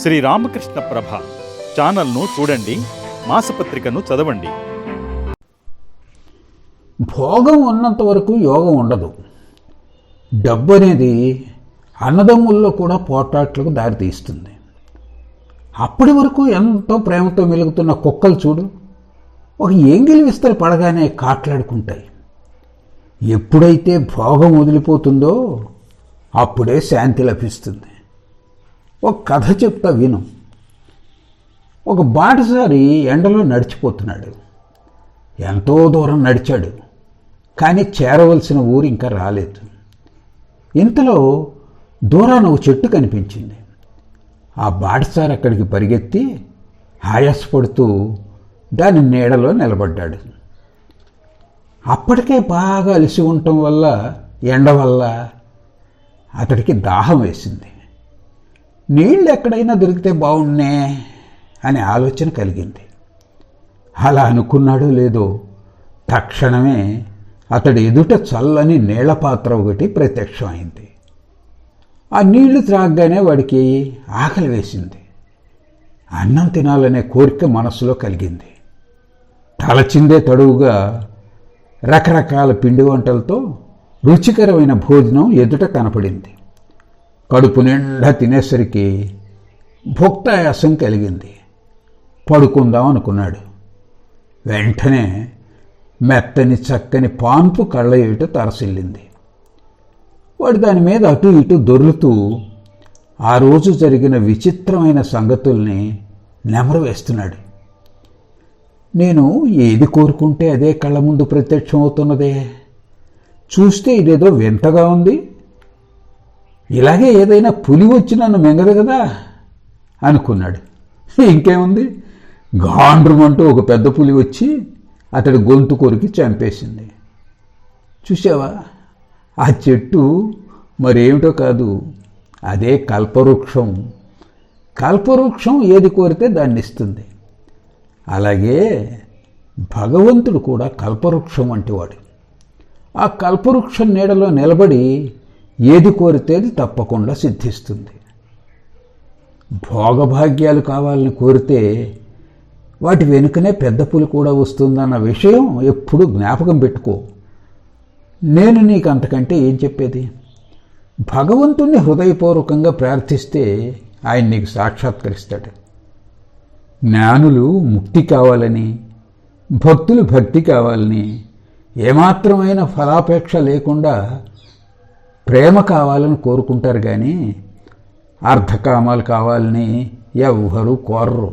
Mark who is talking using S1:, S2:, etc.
S1: శ్రీ రామకృష్ణ ప్రభ ఛానల్ను చూడండి మాసపత్రికను చదవండి.
S2: భోగం ఉన్నంత వరకు యోగం ఉండదు. డబ్బు అనేది అన్నదమ్ముల్లో కూడా పోట్లాట్లకు దారితీస్తుంది అప్పటి వరకు ఎంతో ప్రేమతో మెలుగుతున్న కుక్కలు చూడు ఒక ఎంగిలి విస్తరి పడగానే కాట్లాడుకుంటాయి. ఎప్పుడైతే భోగం వదిలిపోతుందో అప్పుడే శాంతి లభిస్తుంది. ఒక కథ చెప్తా విను. ఒక బాటసారి ఎండలో నడిచిపోతున్నాడు. ఎంతో దూరం నడిచాడు కానీ చేరవలసిన ఊరు ఇంకా రాలేదు. ఇంతలో దూరాన ఒక చెట్టు కనిపించింది. ఆ బాటసారి అక్కడికి పరిగెత్తి ఆయాసపడుతూ దాని నీడలో నిలబడ్డాడు. అప్పటికే బాగా అలసి ఉండటం వల్ల ఎండ వల్ల అతడికి దాహం వేసింది. నీళ్ళు ఎక్కడైనా దొరికితే బాగుండే అనే ఆలోచన కలిగింది. అలా అనుకున్నాడో లేదో తక్షణమే అతడి ఎదుట చల్లని నీళ్ళ పాత్ర ఒకటి ప్రత్యక్షమైంది. ఆ నీళ్ళు త్రాగగానే వాడికి ఆకలి వేసింది. అన్నం తినాలనే కోరిక మనసులో కలిగింది. తలచిందే తడువుగా రకరకాల పిండి వంటలతో రుచికరమైన భోజనం ఎదుట కనపడింది. కడుపు నిండా తినేసరికి భుక్తాయాసం కలిగింది. పడుకుందాం అనుకున్నాడు. వెంటనే మెత్తని చక్కని పాన్పు కళ్ళ ఎదుట తరసిల్లింది. వాడు దాని మీద అటు ఇటు దొర్లుతూ ఆ రోజు జరిగిన విచిత్రమైన సంగతుల్ని నెమరు వేస్తున్నాడు. నేను ఏది కోరుకుంటే అదే కళ్ళ ముందు ప్రత్యక్షం అవుతున్నదే చూస్తే ఇదేదో వింతగా ఉంది. ఇలాగే ఏదైనా పులి వచ్చి నన్ను మింగదు కదా అనుకున్నాడు. ఇంకేముంది? గాండ్రమంటూ ఒక పెద్ద పులి వచ్చి అతడి గొంతు కొరికి చంపేసింది. చూసావా ఆ చెట్టు మరేమిటో కాదు అదే కల్పవృక్షం. కల్పవృక్షం ఏది కోరితే దాన్ని ఇస్తుంది. అలాగే భగవంతుడు కూడా కల్పవృక్షం వంటివాడు. ఆ కల్పవృక్షం నీడలో నిలబడి ఏది కోరితే అది తప్పకుండా సిద్ధిస్తుంది. భోగభాగ్యాలు కావాలని కోరితే వాటి వెనుకనే పెద్ద పులి కూడా వస్తుందన్న విషయం ఎప్పుడు జ్ఞాపకం పెట్టుకో. నేను నీకు అంతకంటే ఏం చెప్పేది? భగవంతుణ్ణి హృదయపూర్వకంగా ప్రార్థిస్తే ఆయన నీకు సాక్షాత్కరిస్తాడు. జ్ఞానులు ముక్తి కావాలని భక్తులు భక్తి కావాలని ఏమాత్రమైన ఫలాపేక్ష లేకుండా ప్రేమ కావాలని కోరుకుంటారు కానీ అర్ధకామాలు కావాలని ఎవ్వరూ కోరరు.